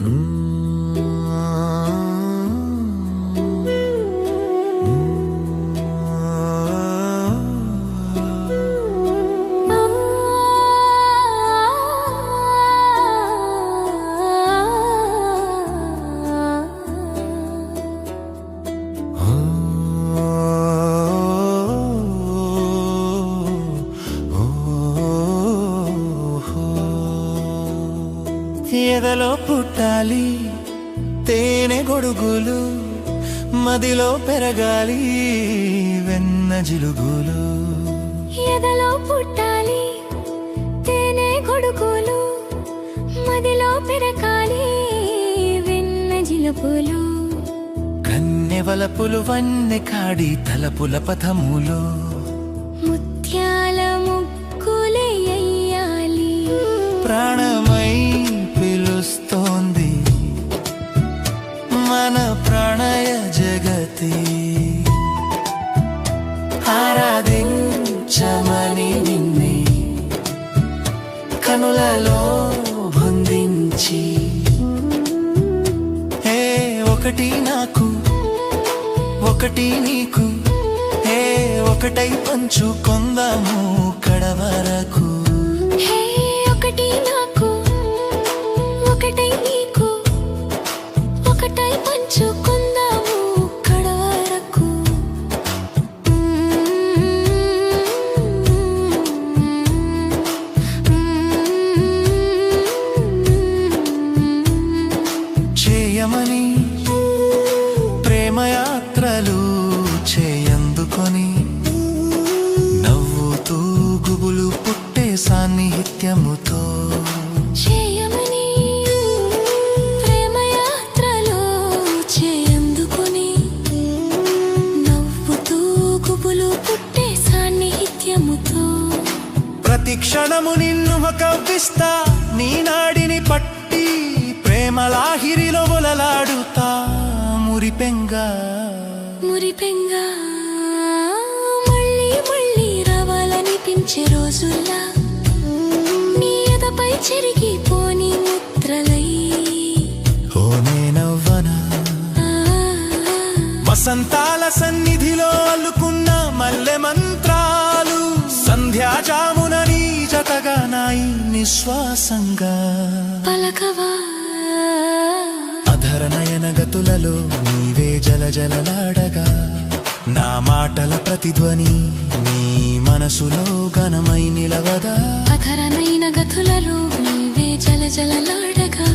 Mm. ఎదలో పుట్టాలి. తేనె గొడుగులు మదిలో పెరగాలి. వెన్న జిలుగులు ఎదలో పుట్టాలి. తేనె కొడుకులు మదిలో పెరకాలి వెన్న జిలుపులు కన్నెవలపులు వన్నె కాడి తలపుల పథములో. ముత్యాల ముక్కులే ఎయ్యాలి ప్రాణమై మన ప్రణయ జగతి ఆరాధించమని నిన్నే కనులలో బంధించి ఏ ఒకటి నాకు ఒకటి నీకు ఏ ఒకటై పంచుకొందాము కడవ ప్రేమయాత్రలు చేయందుకొని నవ్వుతూ గుబులు పుట్టే సాన్నిహిత్యముతో ప్రతి క్షణము నిన్ను కవ్విస్తా నీ నాడిని పట్టి ప్రేమలాహిరిలో ఒలలాడుతా మురిపెంగా. మురిపెంగా. మళ్ళీ మళ్ళీ రావాలనిపించే రోజుల్లా. నీ ఎదపై చెరిగిపోని ముద్రలై ఓ నేనవ్వనా? వసంతాల సన్నిధిలో అల్లుకున్న మల్లె మంత్రాలు సంధ్యాజామున నీ జతగా నాయి నిశ్వాసంగా. పలకవా? అధర నయన గతులలో నీవే జల జలలాడగా నా మాటల ప్రతిధ్వని నీ మనసులో ఘనమై నిలవదా? అధరనైన గతులలో నీవే జల జలలాడగా